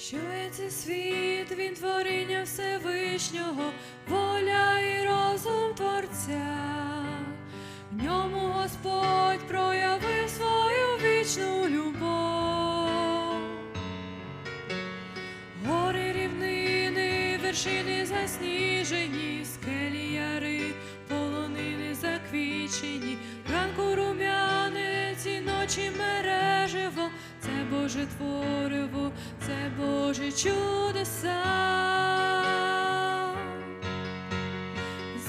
Що є цей світ, він творіння Всевишнього, воля і розум Творця. В ньому Господь проявив свою вічну любов. Гори рівнини, вершини засніжені, скелі яри, полонини заквічені, ранку рум'янець і ночі мереживо, це Боже твориво, це Боже чудеса.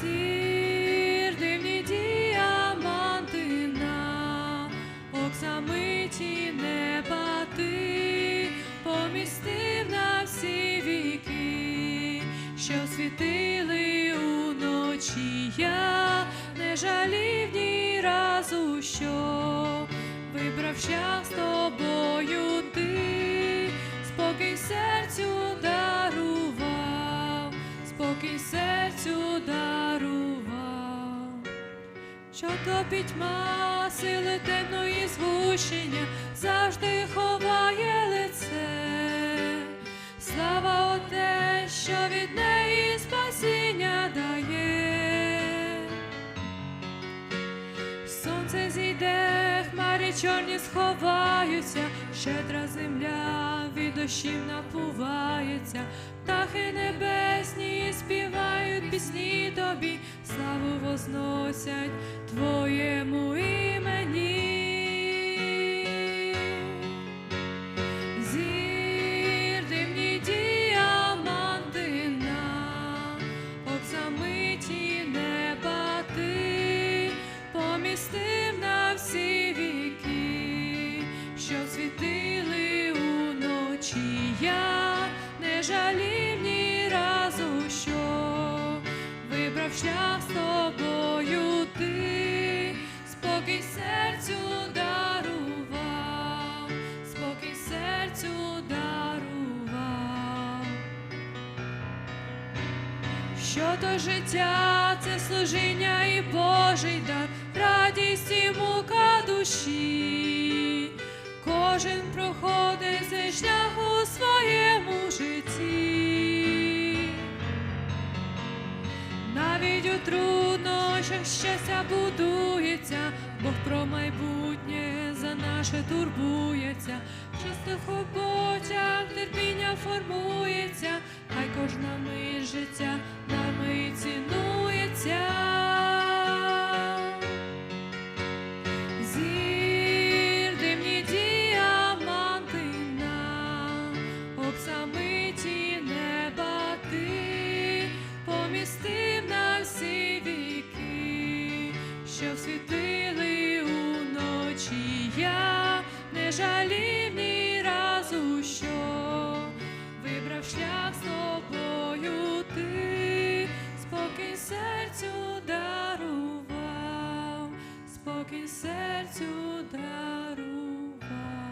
Зір дивні діаманти на оксамиті неба ти помістив на всі віки, що світили уночі. Я не жалів ні разу, що вибрав час спокій серцю дарував що топить ма сили темної згущення, завжди ховає лице. Слава оте, що від неї спасіння дає. Сонце зійде, хмарі чорні сховаються, щедра земля від дощів напувається, пісні тобі, славу возносять твоєму імені. Що світили уночі. Я не жалів вибрав з тобою ти, спокій серцю дарував, спокій серцю дарував. Що то життя, це служіння і Божий дар, радість і мука душі. Кожен проходить цей шлях у своєму житті. Навіть у труднощах щастя будується, Бог про майбутнє за наше турбується, в чистих обочах терпіння формується, хай кожна мить життя жалівній разу що вибрав шлях з тобою ти, спокій серцю дарував, спокій серцю дарував.